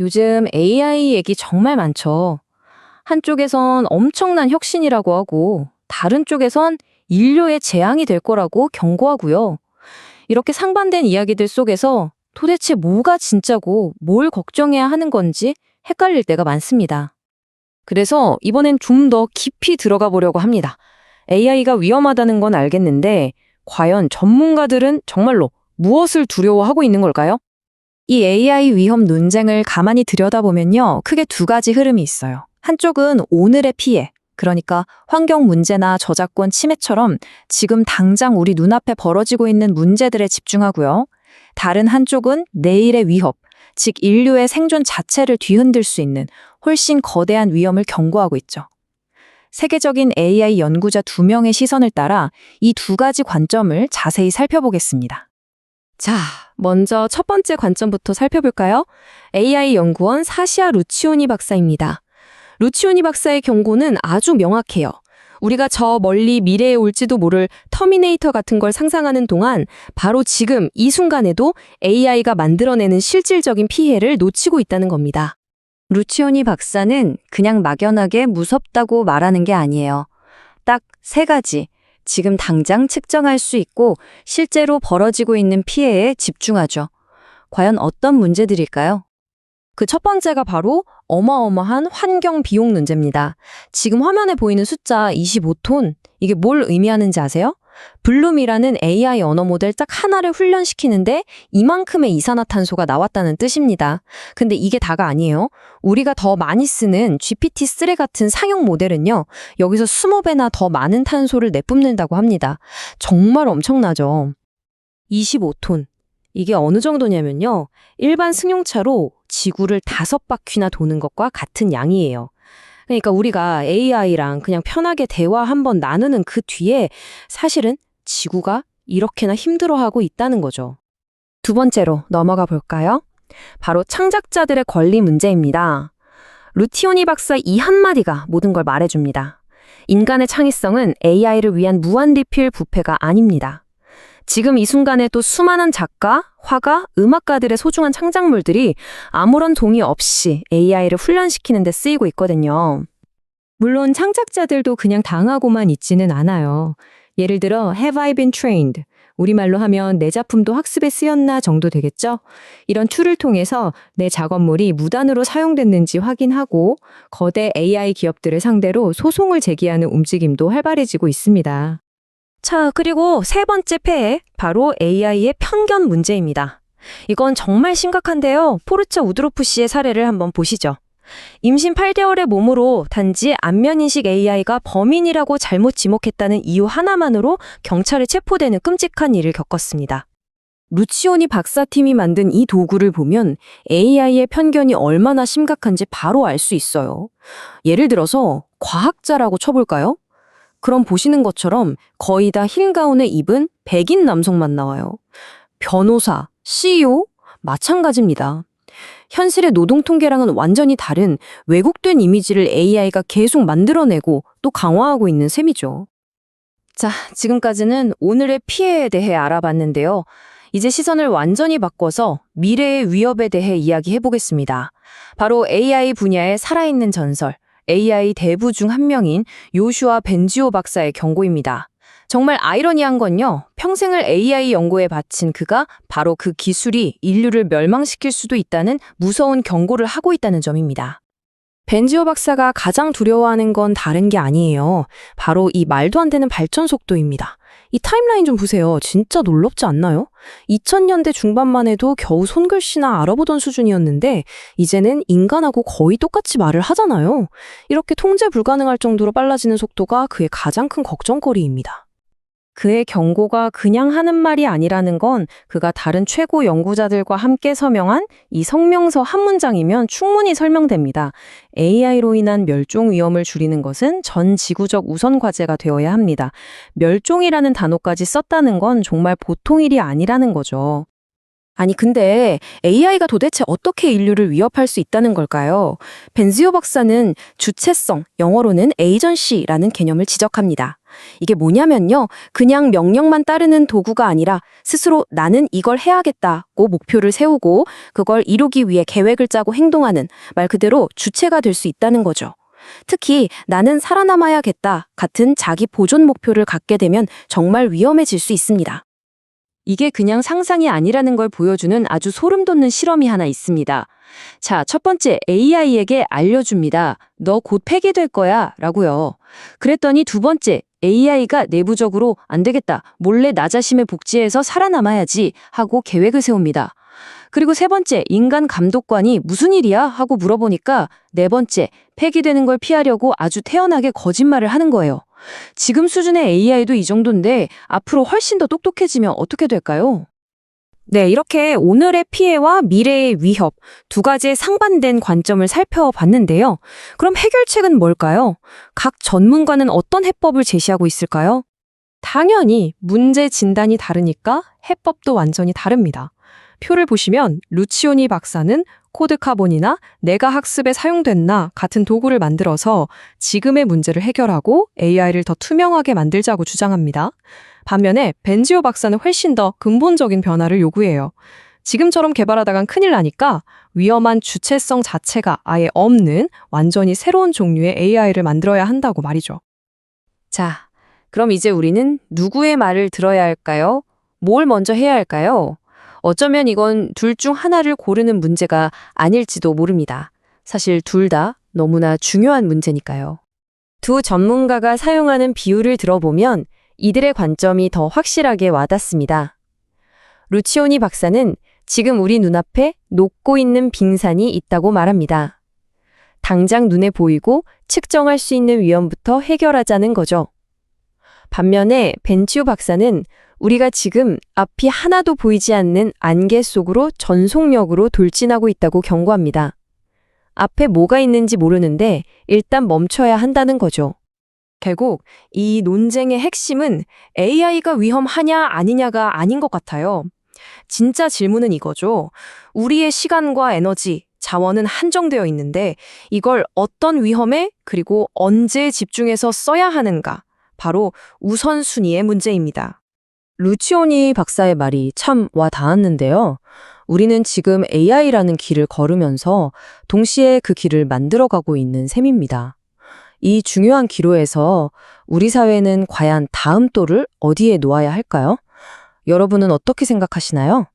요즘 AI 얘기 정말 많죠. 한쪽에선 엄청난 혁신이라고 하고, 다른 쪽에선 인류의 재앙이 될 거라고 경고하고요. 이렇게 상반된 이야기들 속에서 도대체 뭐가 진짜고 뭘 걱정해야 하는 건지 헷갈릴 때가 많습니다. 그래서 이번엔 좀 더 깊이 들어가 보려고 합니다. AI가 위험하다는 건 알겠는데, 과연 전문가들은 정말로 무엇을 두려워하고 있는 걸까요? 이 AI 위험 논쟁을 가만히 들여다보면요, 크게 두 가지 흐름이 있어요. 한쪽은 오늘의 피해, 그러니까 환경 문제나 저작권 침해처럼 지금 당장 우리 눈앞에 벌어지고 있는 문제들에 집중하고요. 다른 한쪽은 내일의 위협, 즉 인류의 생존 자체를 뒤흔들 수 있는 훨씬 거대한 위험을 경고하고 있죠. 세계적인 AI 연구자 두 명의 시선을 따라 이 두 가지 관점을 자세히 살펴보겠습니다. 자, 먼저 첫 번째 관점부터 살펴볼까요? AI 연구원 사시아 루치오니 박사입니다. 루치오니 박사의 경고는 아주 명확해요. 우리가 저 멀리 미래에 올지도 모를 터미네이터 같은 걸 상상하는 동안 바로 지금 이 순간에도 AI가 만들어내는 실질적인 피해를 놓치고 있다는 겁니다. 루치오니 박사는 그냥 막연하게 무섭다고 말하는 게 아니에요. 딱 세 가지. 지금 당장 측정할 수 있고 실제로 벌어지고 있는 피해에 집중하죠. 과연 어떤 문제들일까요? 그 첫 번째가 바로 어마어마한 환경 비용 문제입니다. 지금 화면에 보이는 숫자 25톤, 이게 뭘 의미하는지 아세요? 블룸이라는 AI 언어 모델 딱 하나를 훈련시키는데 이만큼의 이산화탄소가 나왔다는 뜻입니다. 근데 이게 다가 아니에요. 우리가 더 많이 쓰는 GPT-3 같은 상용 모델은요, 여기서 20배나 더 많은 탄소를 내뿜는다고 합니다. 정말 엄청나죠. 25톤. 이게 어느 정도냐면요. 일반 승용차로 지구를 다섯 바퀴나 도는 것과 같은 양이에요. 그러니까 우리가 AI랑 그냥 편하게 대화 한번 나누는 그 뒤에 사실은 지구가 이렇게나 힘들어하고 있다는 거죠. 두 번째로 넘어가 볼까요? 바로 창작자들의 권리 문제입니다. 루티오니 박사 이 한마디가 모든 걸 말해줍니다. 인간의 창의성은 AI를 위한 무한 리필 부패가 아닙니다. 지금 이 순간에 또 수많은 작가, 화가, 음악가들의 소중한 창작물들이 아무런 동의 없이 AI를 훈련시키는 데 쓰이고 있거든요. 물론 창작자들도 그냥 당하고만 있지는 않아요. 예를 들어 Have I been trained? 우리말로 하면 내 작품도 학습에 쓰였나 정도 되겠죠? 이런 툴을 통해서 내 작업물이 무단으로 사용됐는지 확인하고 거대 AI 기업들을 상대로 소송을 제기하는 움직임도 활발해지고 있습니다. 자, 그리고 세 번째 폐해, 바로 AI의 편견 문제입니다. 이건 정말 심각한데요. 포르차 우드로프 씨의 사례를 한번 보시죠. 임신 8개월의 몸으로 단지 안면인식 AI가 범인이라고 잘못 지목했다는 이유 하나만으로 경찰에 체포되는 끔찍한 일을 겪었습니다. 루치오니 박사팀이 만든 이 도구를 보면 AI의 편견이 얼마나 심각한지 바로 알 수 있어요. 예를 들어서 과학자라고 쳐볼까요? 그럼 보시는 것처럼 거의 다 흰 가운을 입은 백인 남성만 나와요. 변호사, CEO, 마찬가지입니다. 현실의 노동 통계랑은 완전히 다른 왜곡된 이미지를 AI가 계속 만들어내고 또 강화하고 있는 셈이죠. 자, 지금까지는 오늘의 피해에 대해 알아봤는데요. 이제 시선을 완전히 바꿔서 미래의 위협에 대해 이야기해 보겠습니다. 바로 AI 분야의 살아있는 전설, AI 대부 중 한 명인 요슈아 벤지오 박사의 경고입니다. 정말 아이러니한 건요. 평생을 AI 연구에 바친 그가 바로 그 기술이 인류를 멸망시킬 수도 있다는 무서운 경고를 하고 있다는 점입니다. 벤지오 박사가 가장 두려워하는 건 다른 게 아니에요. 바로 이 말도 안 되는 발전 속도입니다. 이 타임라인 좀 보세요. 진짜 놀랍지 않나요? 2000년대 중반만 해도 겨우 손글씨나 알아보던 수준이었는데 이제는 인간하고 거의 똑같이 말을 하잖아요. 이렇게 통제 불가능할 정도로 빨라지는 속도가 그의 가장 큰 걱정거리입니다. 그의 경고가 그냥 하는 말이 아니라는 건 그가 다른 최고 연구자들과 함께 서명한 이 성명서 한 문장이면 충분히 설명됩니다. AI로 인한 멸종 위험을 줄이는 것은 전 지구적 우선 과제가 되어야 합니다. 멸종이라는 단어까지 썼다는 건 정말 보통 일이 아니라는 거죠. 아니, 근데 AI가 도대체 어떻게 인류를 위협할 수 있다는 걸까요? 벤지오 박사는 주체성, 영어로는 에이전시라는 개념을 지적합니다. 이게 뭐냐면요. 그냥 명령만 따르는 도구가 아니라 스스로 나는 이걸 해야겠다고 목표를 세우고 그걸 이루기 위해 계획을 짜고 행동하는 말 그대로 주체가 될 수 있다는 거죠. 특히 나는 살아남아야겠다 같은 자기 보존 목표를 갖게 되면 정말 위험해질 수 있습니다. 이게 그냥 상상이 아니라는 걸 보여주는 아주 소름 돋는 실험이 하나 있습니다. 자, 첫 번째 AI에게 알려줍니다. 너 곧 폐기될 거야 라고요. 그랬더니 두 번째 AI가 내부적으로 안 되겠다. 몰래 나 자신을 복지해서 살아남아야지 하고 계획을 세웁니다. 그리고 세 번째, 인간 감독관이 무슨 일이야? 하고 물어보니까 네 번째, 폐기되는 걸 피하려고 아주 태연하게 거짓말을 하는 거예요. 지금 수준의 AI도 이 정도인데 앞으로 훨씬 더 똑똑해지면 어떻게 될까요? 네, 이렇게 오늘의 피해와 미래의 위협 두 가지의 상반된 관점을 살펴봤는데요. 그럼 해결책은 뭘까요? 각 전문가는 어떤 해법을 제시하고 있을까요? 당연히 문제 진단이 다르니까 해법도 완전히 다릅니다. 표를 보시면 루치오니 박사는 코드 카본이나 내가 학습에 사용됐나 같은 도구를 만들어서 지금의 문제를 해결하고 AI를 더 투명하게 만들자고 주장합니다. 반면에 벤지오 박사는 훨씬 더 근본적인 변화를 요구해요. 지금처럼 개발하다간 큰일 나니까 위험한 주체성 자체가 아예 없는 완전히 새로운 종류의 AI를 만들어야 한다고 말이죠. 자, 그럼 이제 우리는 누구의 말을 들어야 할까요? 뭘 먼저 해야 할까요? 어쩌면 이건 둘 중 하나를 고르는 문제가 아닐지도 모릅니다. 사실 둘 다 너무나 중요한 문제니까요. 두 전문가가 사용하는 비유를 들어보면 이들의 관점이 더 확실하게 와닿습니다. 루치오니 박사는 지금 우리 눈앞에 녹고 있는 빙산이 있다고 말합니다. 당장 눈에 보이고 측정할 수 있는 위험부터 해결하자는 거죠. 반면에 벤치오 박사는 우리가 지금 앞이 하나도 보이지 않는 안개 속으로 전속력으로 돌진하고 있다고 경고합니다. 앞에 뭐가 있는지 모르는데 일단 멈춰야 한다는 거죠. 결국 이 논쟁의 핵심은 AI가 위험하냐 아니냐가 아닌 것 같아요. 진짜 질문은 이거죠. 우리의 시간과 에너지, 자원은 한정되어 있는데 이걸 어떤 위험에 그리고 언제 집중해서 써야 하는가? 바로 우선순위의 문제입니다. 루치오니 박사의 말이 참 와 닿았는데요. 우리는 지금 AI라는 길을 걸으면서 동시에 그 길을 만들어가고 있는 셈입니다. 이 중요한 기로에서 우리 사회는 과연 다음 돌을 어디에 놓아야 할까요? 여러분은 어떻게 생각하시나요?